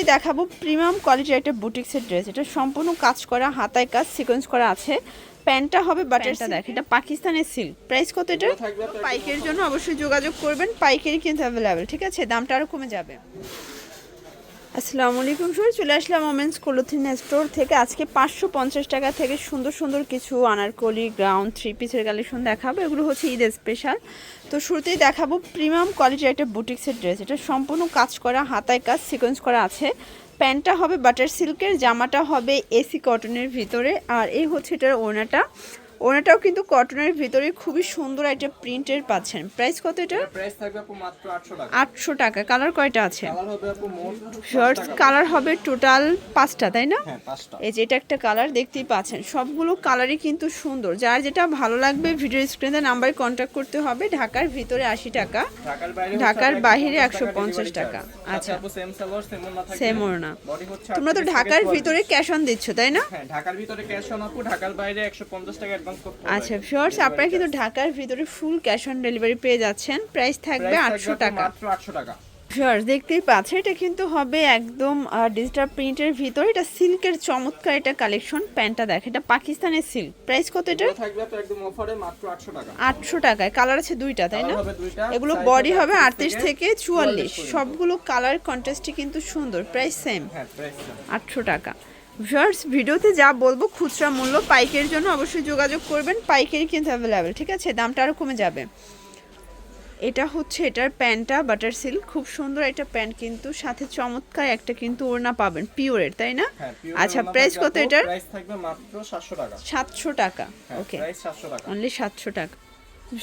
শুরুতেই দেখাবো প্রিমিয়াম কোয়ালিটির একটা বুটিক্সের ড্রেস। এটা সম্পূর্ণ কাজ করা হাতায় কাজ সিকোয়েন্স করা আছে। প্যান্টটা হবে বাটারটা দেখ এটা পাকিস্তানের সিল্ক প্রাইস কত এটা? পাইকের জন্য অবশ্যই যোগাযোগ করবেন পাইকারি কিন্তু অ্যাভেলেবেল ঠিক আছে? দামটা আরও কমে যাবে। আসসালামু আলাইকুম স্যার চলে আসলাম ওমেন্স ক্লোথিং স্টোর থেকে। আজকে পাঁচশো পঞ্চাশ টাকা থেকে সুন্দর সুন্দর কিছু আনারকলি গ্রাউন্ড থ্রি পিসের কালেকশন দেখাবো। এগুলো হচ্ছে ঈদের স্পেশাল তো শুরুতেই দেখাবো প্রিমিয়াম কোয়ালিটির একটা বুটিক্সের ড্রেস এটা সম্পূর্ণ কাজ করা, হাতায় কাজ সিকোয়েন্স করা আছে। প্যান্টটা হবে বাটার সিল্কের জামাটা হবে এসি কটনের ভিতরে। আর এই হচ্ছে এটার ওনাটা ওনাটাও কিন্তু কটনের ভিতরে খুবই সুন্দর একটা প্রিন্টের পাচ্ছেন। প্রাইস কত এটা? প্রাইস থাকবে আপু মাত্র 800 টাকা। আটশো টাকা। কালার কয়টা আছে? কালার হবে আপু মোট শর্টস কালার হবে টোটাল পাঁচটা তাই না? হ্যাঁ পাঁচটা। এই যে এটা একটা কালার দেখতেই পাচ্ছেন। সবগুলো কালারই কিন্তু সুন্দর। যার যেটা ভালো লাগবে ভিডিও স্ক্রিনে নাম্বারে কন্ট্যাক্ট করতে হবে। ঢাকার ভিতরে আশি টাকা ঢাকার বাইরে ঢাকার একশো 150 টাকা। আচ্ছা। আপু সেম সালোয়ার সেম ওড়না থাকবে। সেম হচ্ছে তোমরা তো ঢাকার ভিতরে ক্যাশ অন দিচ্ছ তাই না? হ্যাঁ ঢাকার ভিতরে ক্যাশ অন আপু ঢাকার বাইরে 150 টাকা আচ্ছা শিওর্স আপনারা কিন্তু ঢাকার ভিতরে ফুল ক্যাশ অন ডেলিভারি পেয়ে যাচ্ছেন। প্রাইস থাকবে আটশো টাকা। মাত্র 800 টাকা। শিওর্স দেখতেই পাচ্ছেন এটা কিন্তু হবে একদম ডিজিটাল প্রিন্টের ভিতরে। এটা সিল্কের চমৎকার এটা কালেকশন প্যান্টটা দেখ এটা পাকিস্তানের সিল্ক প্রাইস কত এটা? থাকবে একদম অফারে মাত্র 800 টাকা। আটশো টাকায়। কালার আছে দুইটা তাই না? এগুলো বডি হবে 38 আটত্রিশ থেকে চুয়াল্লিশ পর্যন্ত। সবগুলো কালার কন্ট্রাস্টই কিন্তু সুন্দর। প্রাইস সেম হ্যাঁ প্রাইস আটশো টাকা। ভিউয়ার্স ভিডিওতে যা বলব খুচরা মূল্য পাইকারির জন্য অবশ্যই যোগাযোগ করবেন পাইকারি কিন্তু অ্যাভেলেবেল ঠিক আছে? দামটা আরও কমে যাবে। এটা হচ্ছে এটার প্যান্টটা বাটার সিল্ক খুব সুন্দর একটা প্যান্ট কিন্তু সাথে চমৎকার একটা কিন্তু ওড়না পাবেন পিওরের তাই না? হ্যাঁ আচ্ছা প্রাইস কত এটার? প্রাইস থাকবে মাত্র 700 টাকা। সাতশো টাকা হ্যাঁ ওকে প্রাইস 700 টাকা। অনলি সাতশো টাকা।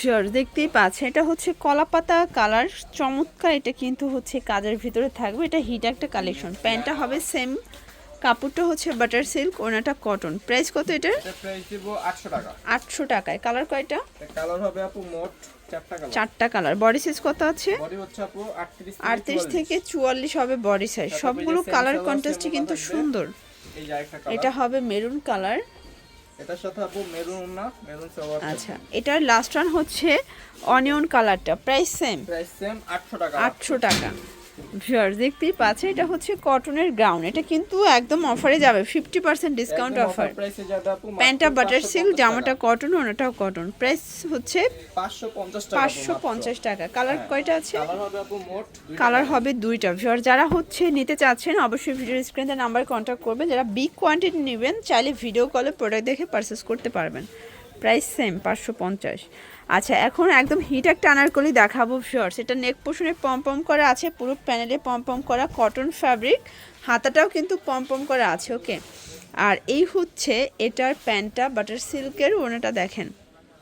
শিওর দেখতেই পাচ্ছেন এটা হচ্ছে কলাপাতা কালার চমৎকার এটা কিন্তু হচ্ছে কাজের ভিতরে থাকবে এটা হিট একটা কালেকশন প্যান্টটা হবে সেম কাপড়টা হচ্ছে বাটার সিল্ক ওনাটা কটন প্রাইস কত এটার? এটা প্রাইস দিব 800 টাকা। আটশো টাকায়। কালার কয়টা? কালার হবে আপু মোট চারটা কালার বডি সাইজ কত আছে? বডি হচ্ছে আপু 38 আটত্রিশ থেকে চুয়াল্লিশ হবে বডি সাইজ সবগুলো কালার কন্ট্রাস্টই কিন্তু সুন্দর। এটা হবে মেরুন কালার এটার সাথে আপু মেরুন না মেরুন সালোয়ার আচ্ছা। এটার লাস্ট রান হচ্ছে অনিয়ন কালারটা প্রাইস সেম প্রাইস সেম 800 টাকা। আটশো টাকা। ভিউয়ার দেখতেই পাচ্ছে এটা হচ্ছে কটনের গ্রাউন্ড এটা কিন্তু একদম অফারে যাবে ফিফটি পার্সেন্ট ডিসকাউন্ট অফার প্যান্টটা বাটার সিল্ক জামাটা কটন ওনাটাও কটন প্রাইস হচ্ছে 550 টাকা পাঁচশো পঞ্চাশ টাকা। কালার কয়টা আছে? কালার হবে আপু মোট দুইটা। কালার হবে দুইটা। ভিউয়ার যারা হচ্ছে নিতে চাচ্ছেন অবশ্যই ভিডিও স্ক্রিনে নাম্বার কন্ট্যাক্ট করবেন। যারা বিগ কোয়ান্টিটি নেবেন চাইলে ভিডিও কলে প্রোডাক্ট দেখে পারচেস করতে পারবেন। প্রাইস সেম পাঁচশো পঞ্চাশ। আচ্ছা এখন একদম হিট একটা আনারকলি দেখাবো শিওর সেটা নেক পোষণে পম পম করা আছে, পুরো প্যানেলে পম পম করা কটন ফ্যাব্রিক হাতাটাও কিন্তু পম পম করা আছে ওকে আর এই হচ্ছে এটার প্যান্টটা বাটার সিল্কের ওনাটা দেখেন।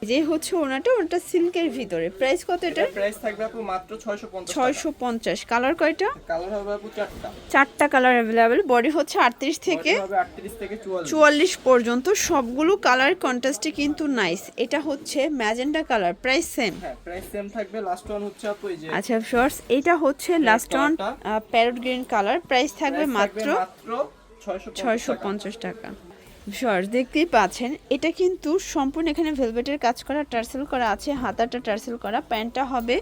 যে হচ্ছে ওনাটা ওনাটা সিল্কের ভিতরে। প্রাইস কত এটা? প্রাইস থাকবে আপু মাত্র 650 টাকা। ছয়শো পঞ্চাশ। কালার কয়টা? কালার হবে আপু চারটা। চারটা কালার অ্যাভেলেবেল বডি হচ্ছে আটত্রিশ থেকে 38 থেকে 44 চুয়াল্লিশ পর্যন্ত। সবগুলো কালার কন্ট্রাস্টে কিন্তু নাইস এটা হচ্ছে ম্যাজেন্ডা কালার। প্রাইস সেম হ্যাঁ প্রাইস সেম থাকবে। লাস্ট ওয়ান হচ্ছে আপু এই যে আচ্ছা শর্টস এটা হচ্ছে last one? Parrot green colour price থাকবে মাত্র মাত্র 650 টাকা। শর্টস দেখতেই পাচ্ছেন। এটা কিন্তু সম্পূর্ণ এখানে ভেলভেটের কাজ করা, টার্সেল করা আছে, হাতাটা টার্সেল করা, প্যান্টটা হবে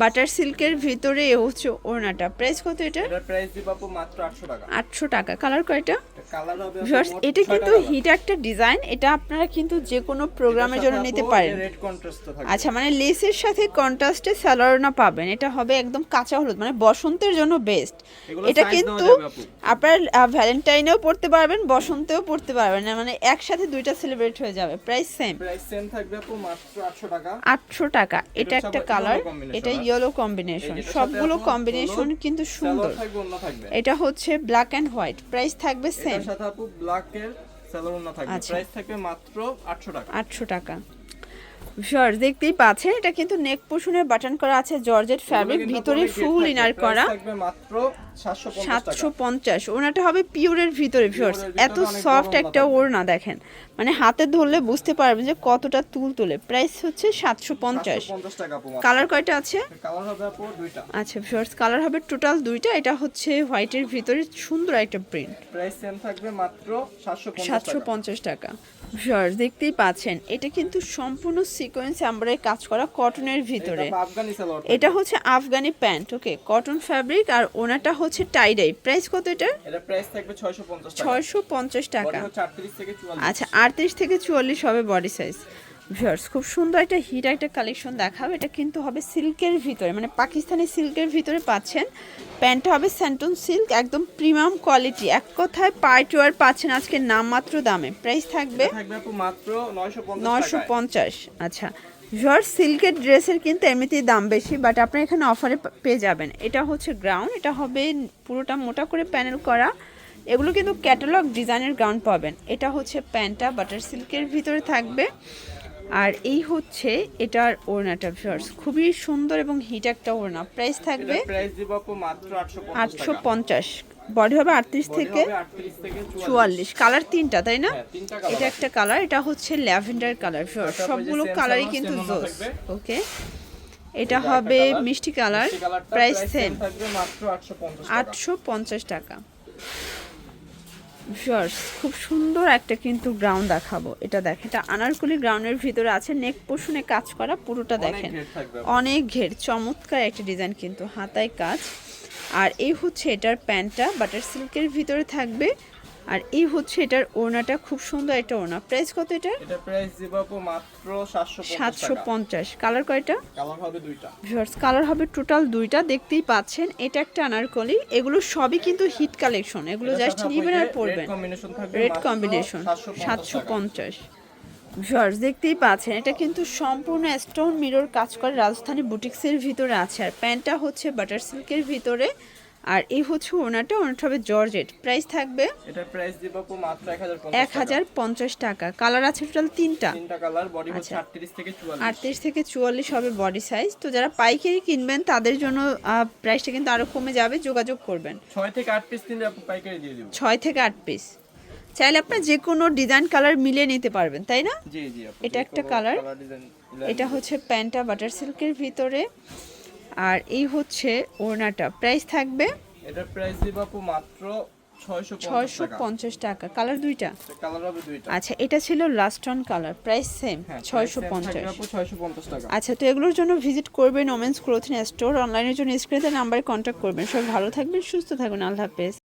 বাটার সিল্কের ভিতরে এ হচ্ছে ওড়নাটা। প্রাইস কত এটা? প্রাইস দিব আপু মাত্র 800 টাকা। আটশো টাকা। কালার কয়টা? কালার হবে ভিউয়ার্স এটা কিন্তু হিট একটা ডিজাইন এটা আপনারা কিন্তু যে কোনো প্রোগ্রামের জন্য নিতে পারেন। রেড কন্ট্রাস্ট থাকবে। আচ্ছা মানে লেসের সাথে কন্ট্রাস্টে স্যালোয়ারনা পাবেন। এটা হবে একদম কাঁচা হলুদ মানে বসন্তের জন্য বেস্ট এটা কিন্তু। আপনার ভ্যালেন্টাইনেও পড়তে পারবেন বসন্তেও পড়তে পারবেন। মানে একসাথে দুইটা সেলিব্রেট হয়ে যাবে। প্রাইস সেম প্রাইস সেম থাকবে আপু মাত্র 800 টাকা। আটশো টাকা। এটা একটা কালার এটা? ইয়েলো কম্বিনেশন সবগুলো কম্বিনেশন কিন্তু সুন্দর। এটা হচ্ছে ব্ল্যাক অ্যান্ড হোয়াইট প্রাইস থাকবে সেম সাথে আপু ব্ল্যাক এর সালোয়ার থাকবে। আচ্ছা। প্রাইস থাকবে মাত্র 800 টাকা। আটশো টাকা। শর দেখতেই পাচ্ছেন এটা কিন্তু নেক পোষণের বাটন করা আছে জর্জেট ফ্যাব্রিক ভিতরে ফুল ইনার করা। মাত্র 750 সাতশো পঞ্চাশ ওনাটা হবে পিওরের ভিতরে ভিউয়ার্স এত সফট একটা থাকবে। ওড়না দেখেন। মানে হাতে ধরলে বুঝতে পারবেন যে কতটা তুল তুলে। প্রাইস হচ্ছে সাতশো পঞ্চাশ। 750 টাকা কালার কয়টা আছে? কালার হবে আপু দুইটা। আচ্ছা ভিউয়ার্স কালার হবে টোটাল দুইটা এটা হচ্ছে হোয়াইটের ভিতরে সুন্দর একটা প্রিন্ট প্রাইস সেম থাকবে মাত্র 750 সাতশো পঞ্চাশ টাকা। ভিউয়ার্স দেখতেই পাচ্ছেন। এটা কিন্তু সম্পূর্ণ সিকোয়েন্স আমরাই কাজ করা কটনের ভিতরে। এটা হচ্ছে Afghani pant okay cotton fabric আর ওনাটা হচ্ছে টাইডাই প্রাইস কত এটা এটা প্রাইস থাকবে 650 টাকা। ছয়শো পঞ্চাশ টাকা। আচ্ছা 38 থেকে 44 আচ্ছা আটত্রিশ থেকে চুয়াল্লিশ হবে বডি সাইজ ভিউয়ার্স খুব সুন্দর একটা হিট একটা কালেকশন দেখাবো। এটা কিন্তু হবে সিল্কের ভিতরে মানে পাকিস্তানি সিল্কের ভিতরে পাচ্ছেন। প্যান্টটা হবে স্যান্টন সিল্ক একদম প্রিমিয়াম কোয়ালিটি এক কথায় পার্টি ওয়ার পাচ্ছেন আজকে নামমাত্র দামে। প্রাইস থাকবে মাত্র নয়শো পঞ্চাশ আচ্ছা। ভিউয়ার্স সিল্কের ড্রেসের কিন্তু এমনিতেই দাম বেশি বাট আপনার এখানে অফারে পেয়ে যাবেন। এটা হচ্ছে গ্রাউন্ড এটা হবে পুরোটা মোটা করে প্যানেল করা। এগুলো কিন্তু ক্যাটালগ ডিজাইনের গ্রাউন্ড পাবেন। এটা হচ্ছে প্যান্টটা বাটার সিল্কের ভিতরে থাকবে। আর এই হচ্ছে এটার ওড়নাটা ভিউয়ার্স খুবই সুন্দর এবং হিট একটা ওড়না। প্রাইস থাকবে প্রাইস দিব আপু মাত্র 850 আটশো পঞ্চাশ। বডি হবে আটত্রিশ থেকে 38 থেকে 44 চুয়াল্লিশ। কালার তিনটা তাই না? হ্যাঁ এটা একটা কালার এটা হচ্ছে ল্যাভেন্ডার কালার যে সবগুলো কালারই কিন্তু জোস ওকে এটা হবে মিষ্টি কালার প্রাইস সেম থাকবে মাত্র 850 টাকা। আটশো পঞ্চাশ টাকা। Viewers, খুব সুন্দর একটা কিন্তু গ্রাউন্ড দেখাবো। এটা দেখ এটা আনারকুলি গ্রাউন্ডের ভিতরে আছে নেক পোষণে কাজ করা পুরোটা দেখেন। অনেক ঘের চমৎকার একটা ডিজাইন কিন্তু হাতায় কাজ। আর এই হচ্ছে এটার প্যান্টটা বাটার সিল্কের ভিতরে থাকবে। আর এই হচ্ছে এটার ওড়নাটা খুব সুন্দর একটা ওড়না। প্রাইস কত এটা এটা প্রাইস দিব আপু মাত্র 750 সাতশো পঞ্চাশ। কালার কয়টা? কালার হবে দুইটা। ভিউয়ার্স কালার হবে টোটাল দুইটা দেখতেই পাচ্ছেন। এটা একটা আনারকলি এগুলো সবই কিন্তু হিট কালেকশন। এগুলো জাস্ট নিবেন আর পরবেন। রেড কম্বিনেশন 750 সাতশো পঞ্চাশ ভিউয়ার্স দেখতেই পাচ্ছেন এটা কিন্তু সম্পূর্ণ স্টোন মিরর কাজ করে রাজস্থানী বুটিক্সের ভিতরে আছে। আর প্যান্টটা হচ্ছে বাটার সিল্কের ভিতরে। আর এই হচ্ছে ওনাটা ওনাটা হবে জর্জেট। প্রাইস থাকবে এটা প্রাইস দিব আপু মাত্র 1050 এক হাজার পঞ্চাশ টাকা। কালার আছে টোটাল তিনটা। তিনটা কালার বডি হচ্ছে আচ্ছা। 38 থেকে 44 আটত্রিশ থেকে চুয়াল্লিশ হবে বডি সাইজ তো যারা পাইকারি কিনবেন তাদের জন্য প্রাইসটা কিন্তু আরও কমে যাবে। যোগাযোগ করবেন। 6 থেকে 8 পিস নিলে আপু পাইকারি দিয়ে দিব। ছয় থেকে আট পিস চাইলে আপনার যে কোনো ডিজাইন কালার মিলিয়ে নিতে পারবেন তাই না? জি জি এটা একটা design এটা হচ্ছে প্যান্টটা বাটার সিল্কের ভিতরে। আর এই হচ্ছে ওড়নাটা। প্রাইস থাকবে? এটা প্রাইস দিব আপু মাত্র 650 ছয়শো টাকা। কালার দুইটা? কালার হবে দুইটা। আচ্ছা এটা ছিল last one colour price same হ্যাঁ ছয়শো price পঞ্চাশ। আপু 650 টাকা। আচ্ছা তো এগুলোর জন্য ভিজিট করবেন ওমেন্স ক্লোথিং স্টোর অনলাইনের জন্য স্ক্রিনে নাম্বারে কন্ট্যাক্ট করবেন। সব ভালো থাকবেন সুস্থ থাকবেন। আল্লাহ হাফেজ।